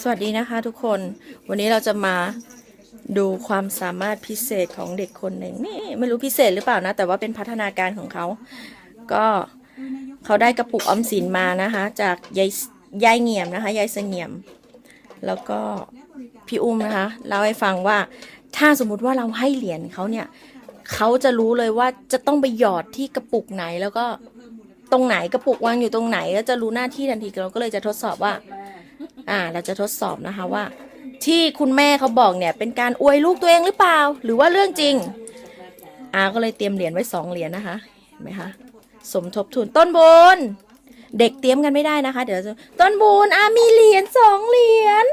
สวัสดีนะคะทุกคน วันนี้เราจะมาดูความสามารถพิเศษของเด็กคนหนึ่งนี่ไม่รู้พิเศษหรือเปล่านะ แต่ว่าเป็นพัฒนาการของเขา ก็เขาได้กระปุกออมสินมานะคะ จากยายยายเงียมนะคะยายเสงี่ยม แล้วก็พี่อุ้มนะคะเล่าให้ฟังว่าถ้าสมมุติว่าเราให้เหรียญเขาเนี่ยเขาจะรู้เลยว่าจะต้องไปหยอดที่กระปุกไหนแล้วก็ตรงไหนกระปุกวางอยู่ตรงไหนก็จะรู้หน้าที่ทันทีเราก็เลยจะทดสอบว่า อ่าเราจะทดสอบนะคะว่า ที่คุณแม่เขาบอกเนี่ย เป็นการอวยลูกตัวเองหรือเปล่า หรือว่าเรื่องจริงอาก็เลยเตรียมเหรียญไว้สองเหรียญนะคะเห็นไหมคะสมทบทุนต้นบุญเด็กเตรียมกันไม่ได้นะคะ เดี๋ยวจะต้นบุญอามีเหรียญสองเหรียญ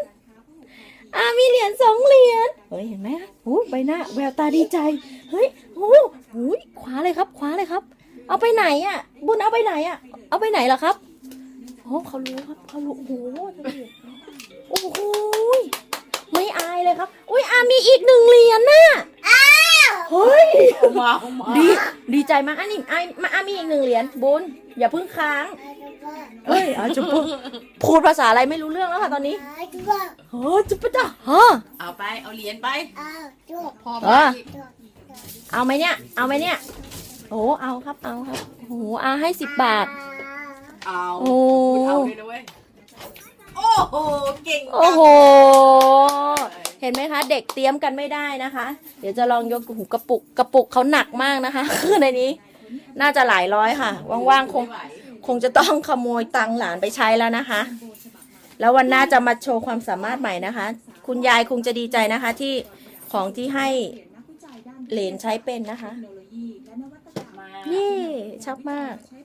อามีเหรียญสองเหรียญเฮ้ยเห็นไหมคะโอ้ใบหน้าแววตาดีใจเฮ้ยโอ้โหขวาเลยครับขวาเลยครับ เอาไปไหนอะ บุญเอาไปไหนอะ เอาไปไหนล่ะครับ อ้เขารู้ครับเขารู้โอ้โหดูดิโอ้โหยไม่อายเลยครับ อุ้ยอามีอีกหนึ่งเหรียญน่ะอ้าวเฮ้ยมามาดีดีใจมากอันนี้ไอมาอามีอีกหนึ่งเหรียญบุญอย่าเพิ่งค้างเฮ้ยอาจุปุ๊พูดภาษาอะไรไม่รู้เรื่องแล้วค่ะตอนนี้เฮ้ยจุ๊บจ้ะฮะเอาไปเอาเหรียญไปพอเอไปอเอาไหมเนี่ย เอาไหมเนี่ยโอ้เอาครับเอาครับโอ้อาให้สิบบาทเอาโอ้ คุณเอาเลยนะเว้ย โอ้โห เก่งจังโอ้โห เห็นไหมคะ เด็กเตรียมกันไม่ได้นะคะ เดี๋ยวจะลองยกหูกระปุกกระปุกเขาหนักมากนะคะ คือในนี้ น่าจะหลายร้อยค่ะ ว่างๆคงไม่ไหวคงจะต้องขโมยตังค์หลานไปใช้แล้วนะคะ แล้ววันหน้าจะมาโชว์ความสามารถใหม่นะคะ คุณยายคงจะดีใจนะคะที่ของที่ให้เหลนใช้เป็นนะคะมานี่ชอบมากใช้